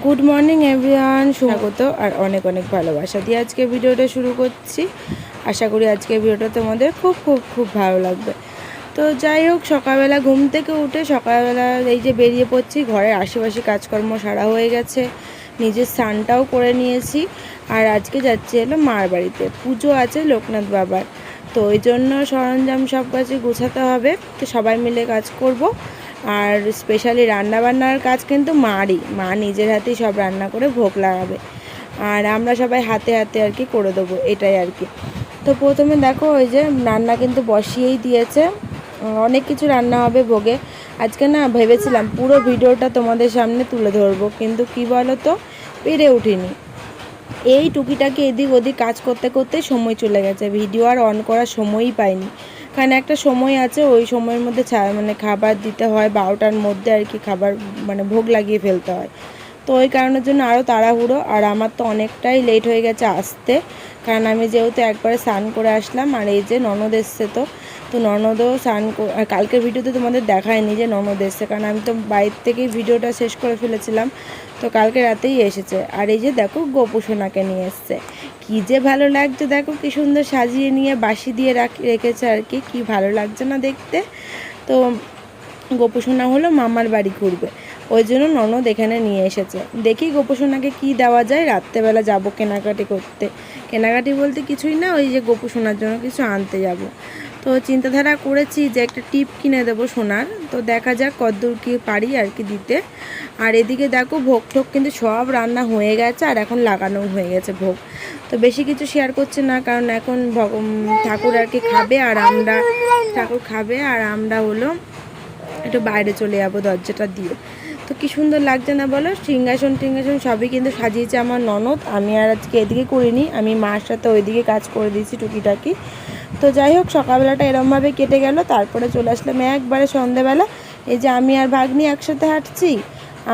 Good morning everyone স্বাগত আর অনেক অনেক ভালোবাসা দিয়ে আজকে ভিডিওটা শুরু করছি। আশা করি আজকে ভিডিওটা তোমাদের খুব খুব খুব ভালো লাগবে। তো যাই হোক, সকালবেলা ঘুম থেকে উঠে সকালবেলা এই যে বেরিয়ে পড়ছি ঘরের আশেপাশে কাজকর্ম সারা হয়ে গেছে। নিজের স্নানটাও করে নিয়েছি। আর আজকে যাচ্ছি হলো মার বাড়িতে। পুজো আছে লোকনাথ বাবার। তো ওই জন্য সরঞ্জাম সব কাছে গোছাতে হবে। তো সবাই মিলে কাজ করব। আর স্পেশালি রান্নাবান্নার কাজ কিন্তু মারই। মা নিজের হাতেই সব রান্না করে ভোগ লাগাবে। আর আমরা সবাই হাতে হাতে আর কি করে দেবো, এটাই আর কি। তো প্রথমে দেখো ওই যে রান্না কিন্তু বসিয়েই দিয়েছে। অনেক কিছু রান্না হবে ভোগে। আজকে না ভেবেছিলাম পুরো ভিডিওটা তোমাদের সামনে তুলে ধরবো, কিন্তু কি বলো তো পেরে উঠিনি। এই টুকিটাকি এদিক ওদিক কাজ করতে করতে সময় চলে গেছে। ভিডিও আর অন করার সময়ই পাইনি। কারণ একটা সময় আছে, ওই সময়ের মধ্যে মানে খাবার দিতে হয়, বারোটার মধ্যে আর কি খাবার মানে ভোগ লাগিয়ে ফেলতে হয়। তো ওই কারণের জন্য আরও তাড়াহুড়ো, আর আমার তো অনেকটাই লেট হয়ে গেছে আসতে। কারণ আমি যেহেতু একবারে স্নান করে আসলাম, আর এই যে ননদ এসছে তো তো ননদও স্নান আর কালকের ভিডিওতে তোমাদের দেখায়নি যে ননদ এসছে। কারণ আমি তো বাইরে থেকেই ভিডিওটা শেষ করে ফেলেছিলাম। তো কালকে রাতেই এসেছে। আর এই যে দেখো গোপু সোনাকে নিয়ে এসছে। কি যে ভালো লাগছে, দেখো কি সুন্দর সাজিয়ে নিয়ে বাসি দিয়ে রাখ রেখেছে আর কি কি ভালো লাগছে না দেখতে। তো গোপুসোনা হলো মামার বাড়ি ঘুরবে। ওই জন্য ননদ এখানে নিয়ে এসেছে। দেখি গোপুসোনাকে কি দেওয়া যায়, রাত্রেবেলা যাব কেনাকাটি করতে। কেনাকাটি বলতে কিছুই না, ওই যে গোপুসোনার জন্য কিছু আনতে যাব। তো চিন্তাধারা করেছি যে একটা টিপ কিনে দেবো সোনার। তো দেখা যাক কতদূর কি পারি আর কি দিতে। আর এদিকে দেখো ভোগ ঠোক কিন্তু সব রান্না হয়ে গেছে আর এখন লাগানো হয়ে গেছে ভোগ। তো বেশি কিছু শেয়ার করছে না, কারণ এখন ঠাকুর আর কি খাবে আর আমরা ঠাকুর খাবে আর আমরা হলো একটু বাইরে চলে যাব দরজাটা দিয়ে। তো কি সুন্দর লাগছে না বলো? সিংহাসন টিংহাসন সবই কিন্তু সাজিয়েছে আমার ননদ। আমি আর আজকে এদিকে করিনি। আমি মার সাথে ওইদিকে কাজ করে দিয়েছি টুকিটাকি। তো যাই হোক, সকালবেলাটা এরমভাবে কেটে গেল। তারপরে চলে আসলাম একবারে সন্ধেবেলা। এই যে আমি আর ভাগ্নি একসাথে হাঁটছি,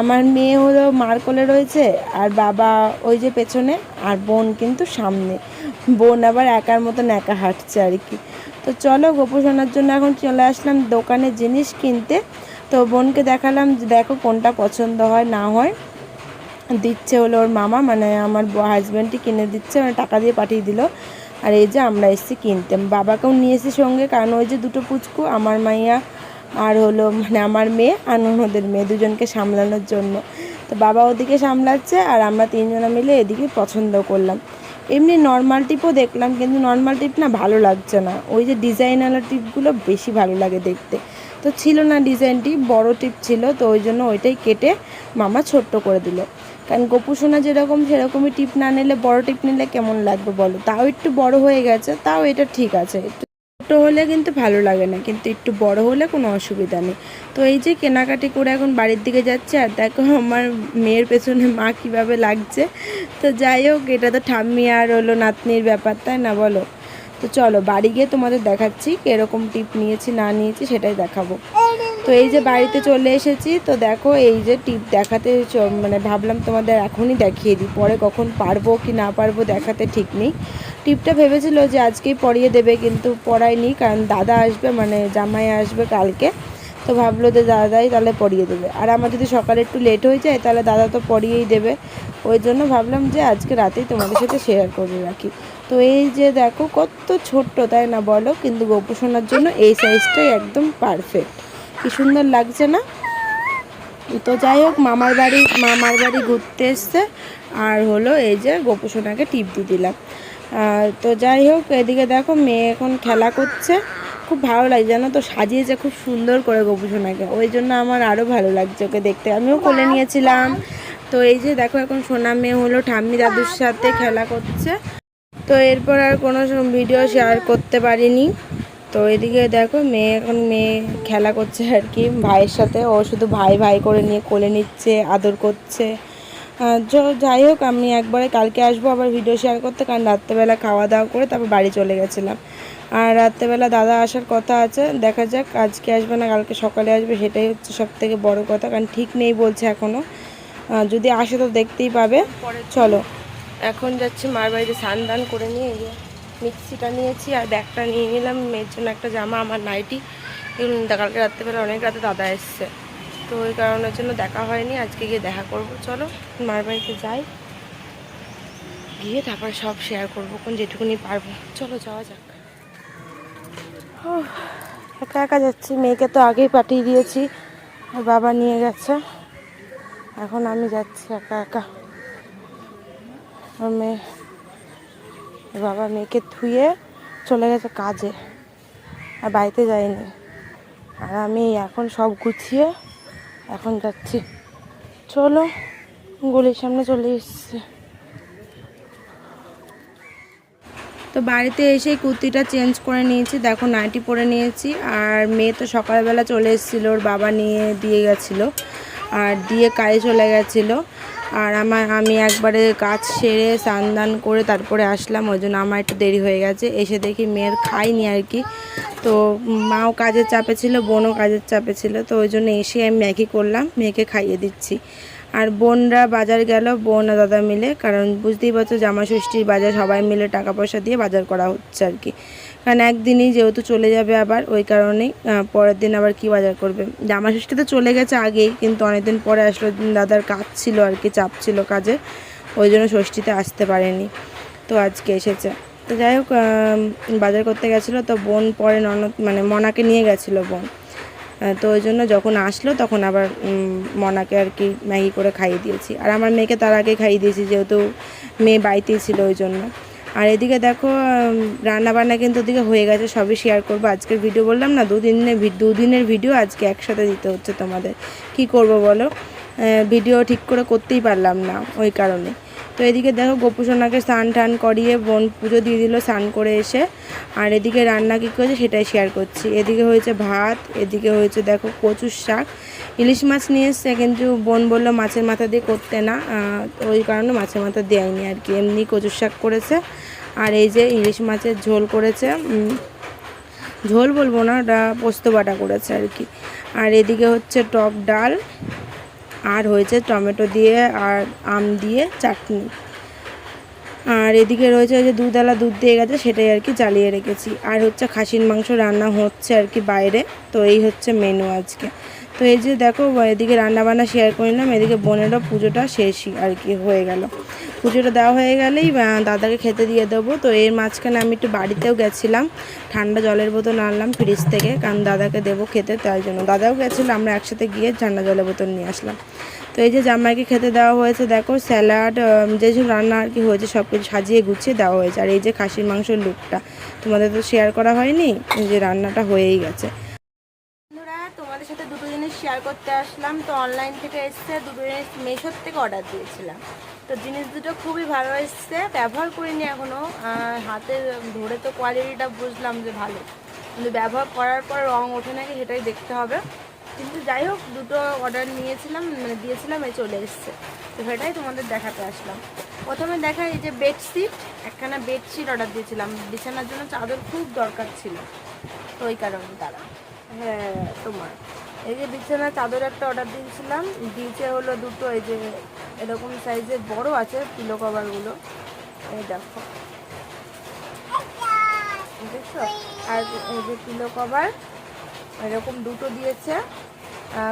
আমার মেয়ে হলো মার কোলে রয়েছে আর বাবা ওই যে পেছনে আর বোন কিন্তু সামনে। বোন আবার একার মতন একা হাঁটছে আর কি। তো চলো গোপোষণার জন্য এখন চলে আসলাম দোকানে জিনিস কিনতে। তো বোনকে দেখালাম যে দেখো কোনটা পছন্দ হয়, না হয়। দিচ্ছে হলো ওর মামা মানে আমার হাজব্যান্ডটি কিনে দিচ্ছে মানে টাকা দিয়ে পাঠিয়ে দিল। আর এই যে আমরা এসেছি কিনতে। বাবাকেও নিয়ে এসেছি সঙ্গে, কারণ ওই যে দুটো পুচকু, আমার মাইয়া আর হলো মানে আমার মেয়ে আর ননদের মেয়ে, দুজনকে সামলানোর জন্য। তো বাবা ওদিকে সামলাচ্ছে আর আমরা তিনজনা মিলে এদিকে পছন্দ করলাম। এমনি নর্মাল টিপও দেখলাম, কিন্তু নর্মাল টিপ না ভালো লাগছে না। ওই যে ডিজাইনওয়ালা টিপগুলো বেশি ভালো লাগে দেখতে। তো ছিল না ডিজাইনটি বড় টিপ ছিল, তো ওই জন্য ওইটাই কেটে মামা ছোট্ট করে দিল। কারণ গোপুসোনা যেরকম সেরকমই টিপ না নিলে, বড় টিপ নিলে কেমন লাগবে বলো? তাও একটু বড় হয়ে গেছে, তাও এটা ঠিক আছে। একটু ছোটো হলে কিন্তু ভালো লাগে না, কিন্তু একটু বড় হলে কোনো অসুবিধা নেই। তো এই যে কেনাকাটি করে এখন বাড়ির দিকে যাচ্ছে, আর দেখো আমার মেয়ের পেছনে মা কীভাবে লাগছে। তো যাই হোক, এটা তো ঠাম্মি আর হলো নাতনির ব্যাপার, তাই না বলো? তো চলো বাড়ি গিয়ে তোমাদের দেখাচ্ছি, কীরকম টিপ নিয়েছি, না নিয়েছি, সেটাই দেখাবো। তো এই যে বাড়িতে চলে এসেছি, তো দেখো এই যে টিপ দেখাতে মানে ভাবলাম তোমাদের এখনই দেখিয়ে দিই, পরে কখন পারব কি না পারব দেখাতে ঠিক নেই। টিপটা ভেবেছিল যে আজকেই পরিয়ে দেবে, কিন্তু পড়ায়নি, কারণ দাদা আসবে মানে জামাই আসবে কালকে, তো ভাবলো যে দাদাই তাহলে পরিয়ে দেবে। আর আমার যদি সকালে একটু লেট হয়ে যায়, তাহলে দাদা তো পরিয়েই দেবে। ওই জন্য ভাবলাম যে আজকে রাতেই তোমাদের সাথে শেয়ার করে রাখি। তো এই যে দেখো কত ছোট্ট, তাই না বলো? কিন্তু গোপোষণার জন্য এই সাইজটাই একদম পারফেক্ট কি সুন্দর লাগছে না? তো যাই হোক, মামার বাড়ি মামার বাড়ি ঘুরতে এসছে। আর হলো এই যে গোপোষণাকে টিপ দিয়ে দিলাম। তো যাই হোক, এদিকে দেখো মেয়ে এখন খেলা করছে। খুব ভালো লাগছে জানো তো, সাজিয়েছে খুব সুন্দর করে গোপোষণাকে ওই জন্য আমার আরও ভালো লাগছে ওকে দেখতে। আমিও কোলে নিয়েছিলাম। তো এই যে দেখো এখন সোনা মেয়ে হলো ঠাম্মি দাদুর সাথে খেলা করছে। তো এরপর আর কোনো ভিডিও শেয়ার করতে পারিনি। তো এদিকে দেখো মেয়ে এখন মেয়ে খেলা করছে আর কি। ভাইয়ের সাথে, ও শুধু ভাই ভাই করে নিয়ে কোলে নিচ্ছে, আদর করছে। যাই হোক, আমি একবারে কালকে আসব আবার ভিডিও শেয়ার করতে, কারণ রাত্রেবেলা খাওয়া দাওয়া করে তারপর বাড়ি চলে গেছিলাম। আর রাত্রেবেলা দাদা আসার কথা আছে, দেখা যাক আজকে আসবে না, কালকে সকালে আসবে, সেটাই হচ্ছে সব থেকে বড় কথা, কারণ ঠিক নেই বলছে এখনও যদি আসে তো দেখতেই পাবে। চলো, এখন যাচ্ছি মার বাড়িতে স্নান করে নিয়ে। মিক্সিটা নিয়েছি আর ব্যাগটা নিয়ে নিলাম। মেয়ের জন্য একটা জামা, আমার নাইটি। কালকে রাত্রেবেলা অনেক রাতে দাদা এসছে। তো ওই কারণের জন্য দেখা হয়নি, আজকে গিয়ে দেখা করব। চলো, মার বাড়িতে যাই। গিয়ে তারপর সব শেয়ার করব, কোন যেটুকুনি পারব। চলো, যাওয়া যাক। একা একা যাচ্ছি। মেয়েকে তো আগেই পাঠিয়ে দিয়েছি, আর বাবা নিয়ে গেছে। এখন আমি যাচ্ছি একা একা। আর মেয়ে বাবা মেয়েকে ধুয়ে চলে গেছে কাজে, আর বাড়িতে যায়নি। আর আমি এখন সব গুছিয়ে এখন যাচ্ছি। চলো, গলির সামনে চলে এসেছি। তো বাড়িতে এসে কুর্তিটা চেঞ্জ করে নিয়েছি, দেখো নাইটি পরে নিয়েছি, আর মেয়ে তো সকালবেলা চলে এসেছিল, ওর বাবা নিয়ে দিয়ে গেছিল। আর দিয়ে কাজে চলে গেছিল। আর আমার, আমি একবারে কাজ সেরে স্নান করে তারপরে আসলাম, ওই জন্য আমার একটু দেরি হয়ে গেছে। এসে দেখি মেয়ের খাইনি আর কি। তো মাও কাজের চাপে ছিল, বোনও কাজের চাপে ছিল, তো ওই জন্য এসে আমি ম্যাগি করলাম, মেয়েকে খাইয়ে দিচ্ছি। আর বোনরা বাজার গেল, বোন আর দাদা মিলে, কারণ বুঝতেই পারছ জামা ষষ্ঠীর বাজার সবাই মিলে টাকা পয়সা দিয়ে বাজার করা হচ্ছে আর কি। কারণ একদিনই যেহেতু চলে যাবে আবার, ওই কারণেই পরের দিন আবার কি বাজার করবে। জামা ষষ্ঠী তো চলে গেছে আগেই, কিন্তু অনেকদিন পরে আসলো, দাদার কাজ ছিল আর কি, চাপ ছিল কাজে, ওই জন্য ষষ্ঠীতে আসতে পারেনি। তো আজকে এসেছে। তো যাই হোক বাজার করতে গেছিল, তো বোন পরে ননদ মানে মনাকে নিয়ে গেছিল বোন। তো ওই জন্য যখন আসলো, তখন আবার মনাকে আর কি ম্যাগি করে খাইয়ে দিয়েছি। আর আমার মেয়েকে তার আগে খাইয়ে দিয়েছি, যেহেতু মেয়ে বাড়িতেই ছিল ওই জন্য। আর এদিকে দেখো রান্না বান্না কিন্তু ওদিকে হয়ে গেছে, সবই শেয়ার করব। আজকের ভিডিও বললাম না, দুদিনের দুদিনের ভিডিও আজকে একসাথে দিতে হচ্ছে তোমাদের। কি করব বলো? ভিডিও ঠিক করে করতেই পারলাম না, ওই কারণে। তো এদিকে দেখো গোপুসোনাকে স্নান টান করিয়ে বোন পুজো দিয়ে দিল, স্নান করে এসে। আর এদিকে রান্না কী করেছে সেটাই শেয়ার করছি। এদিকে হয়েছে ভাত, এদিকে হয়েছে দেখো কচুর শাক। ইলিশ মাছ নিয়ে এসছে, কিন্তু বোন বলল মাছের মাথা দিয়ে করতে না। ওই কারণে মাছের মাথা দেয়নি আর কি, এমনি কচুর শাক করেছে। আর এই যে ইলিশ মাছের ঝোল করেছে ঝোল বলব না, ওটা পোস্ত বাটা করেছে আর কি। আর এদিকে হচ্ছে টক ডাল। আর হয়েছে টমেটো দিয়ে আর আম দিয়ে চাটনি। আর এদিকে রয়েছে ওই যে দুধওয়ালা দুধ দিয়ে গেছে, সেটাই আর কি জ্বালিয়ে রেখেছি। আর হচ্ছে খাসির মাংস রান্না হচ্ছে আর কি বাইরে, তো এই হচ্ছে মেনু আজকে। তো এই যে দেখো, এদিকে রান্নাবান্না শেয়ার করে নিলাম, এদিকে বোনেরও পুজোটা শেষই আর কি হয়ে গেল। পুজোটা দেওয়া হয়ে গেলেই দাদাকে খেতে দিয়ে দেবো। তো এর মাঝখানে আমি একটু বাড়িতেও গেছিলাম, ঠান্ডা জলের বোতল আনলাম ফ্রিজ থেকে, কারণ দাদাকে দেবো খেতে, তাই জন্য। দাদাও গেছিল, আমরা একসাথে গিয়ে ঠান্ডা জলের বোতল নিয়ে আসলাম। তো এই যে জামাইকে খেতে দেওয়া হয়েছে, দেখো স্যালাড যেসব রান্না আর কি হয়েছে, সব কিছু সাজিয়ে গুছিয়ে দেওয়া হয়েছে। আর এই যে খাসির মাংসের লুকটা, তোমাদের তো শেয়ার করা হয়নি যে রান্নাটা হয়েই গেছে বন্ধুরা তোমাদের সাথে দুটো জিনিস শেয়ার করতে আসলাম। তো অনলাইন থেকে এসছে দুটো জিনিস মেশোর থেকে অর্ডার দিয়েছিলাম। তো জিনিস দুটো খুবই ভালো এসছে, ব্যবহার করিনি এখনও হাতে ধরে তো কোয়ালিটিটা বুঝলাম যে ভালো। কিন্তু ব্যবহার করার পর রং ওঠে নাকি সেটাই দেখতে হবে। কিন্তু যাই হোক, দুটো অর্ডার নিয়েছিলাম মানে দিয়েছিলাম, এই চলে এসছে। তো সেটাই তোমাদের দেখাতে আসলাম। প্রথমে দেখা এই যে বেডশিট একখানা বেডশিট অর্ডার দিয়েছিলাম। বিছানার জন্য চাদর খুব দরকার ছিল। তো ওই কারণে তারা হ্যাঁ তোমার। এই যে বিছানার চাদর একটা অর্ডার দিয়েছিলাম, দিয়েছে হলো দুটো, এই যে এরকম সাইজের বড় আছে পিলো কভারগুলো এই দেখো। দেখছ? আর এই যে পিলো কভার এরকম দুটো দিয়েছে।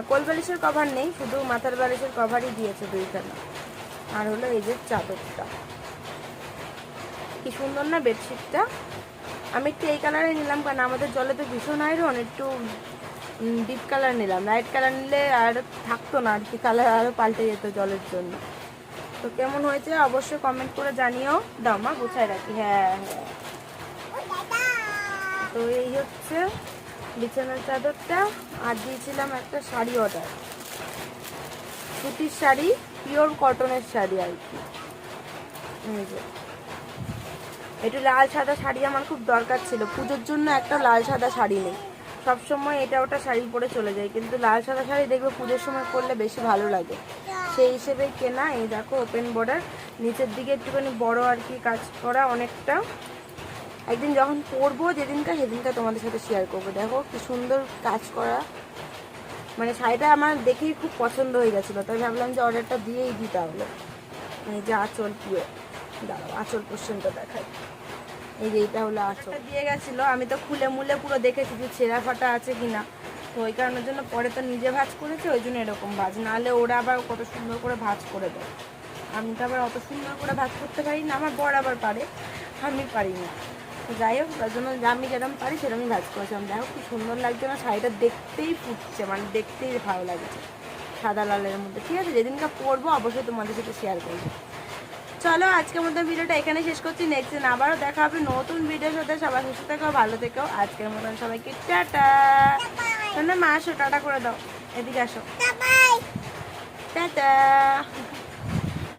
কোল বালিশের কভার নেই, শুধু মাথার বালিশের কভারই দিয়েছে দুইখানা। আর হলো এই যে চাদরটা। কি সুন্দর না বেডশিটটা আমি একটু এই কালারে নিলাম, কারণ আমাদের জলে তো ভীষণ আয়রন একটু ডিপ কালার নিলাম। লাইট কালার নিলে আর থাকতো না, আর কি কালার আরও পাল্টে যেত জলের জন্য। তো কেমন হয়েছে অবশ্যই কমেন্ট করে জানিও। দাও মা গুছাই রাখি। হ্যাঁ হ্যাঁ। তো এই হচ্ছে বিছানার চাদরটা। আর দিয়েছিলাম একটা শাড়ি অর্ডার সুতির শাড়ি পিওর কটনের শাড়ি আর কি। একটু লাল সাদা শাড়ি আমার খুব দরকার ছিল। পুজোর জন্য একটা লাল সাদা শাড়ি নেই। সব সময় এটা ওটা শাড়ি পরে চলে যায়, কিন্তু লাল সাদা শাড়ি দেখবে পুজোর সময় পরলে বেশি ভালো লাগে। সেই হিসেবে কেনা, এই দেখো ওপেন বর্ডার নিচের দিকে একটুখানি বড় আর কি কাজ করা অনেকটা। একদিন যখন পরবো যেদিনটা সেদিনটা তোমাদের সাথে শেয়ার করব। দেখো কি সুন্দর কাজ করা। মানে শাড়িটা আমার দেখেই খুব পছন্দ হয়ে গেছিল, তাই ভাবলাম যে অর্ডারটা দিয়েই দিই তাহলে। এই যে আঁচল পিও দাঁড়াও, আঁচল পর্যন্ত দেখাই। এই যে এটা হলো আঁচল দিয়ে গেছিল, আমি তো খুলে মুলে পুরো দেখেছি যে ছেঁড়া ফাটা আছে কিনা। তো ওই কারণের জন্য পরে তো নিজে ভাজ করেছে, ওই জন্য এরকম ভাজ। নাহলে ওরা আবার কত সুন্দর করে ভাজ করে দেয়। আমি তো আবার অত সুন্দর করে ভাজ করতে পারি না, আমার বর আবার পারে, আমি পারি না। যাই হোক, তার জন্য আমি যেরকম পারি সেরকমই ভাজ করেছিলাম। দেখো কি সুন্দর লাগছে না, শাড়িটা দেখতেই ফুটছে মানে দেখতেই ভালো লাগছে। সাদা লালের মধ্যে। ঠিক আছে, যেদিনকে পরবো অবশ্যই তোমাদের সাথে শেয়ার করব। চলো আজকের মতো ভিডিওটা এখানে শেষ করছি। নেক্সট দিন আবারও দেখা হবে নতুন ভিডিওর সাথে। সবাই সুস্থ থেকো ভালো থেকো। আজকের মতন সবাইকে টাটা। না মা আসো টাটা করে দাও। এদিকে আসো। টাটা।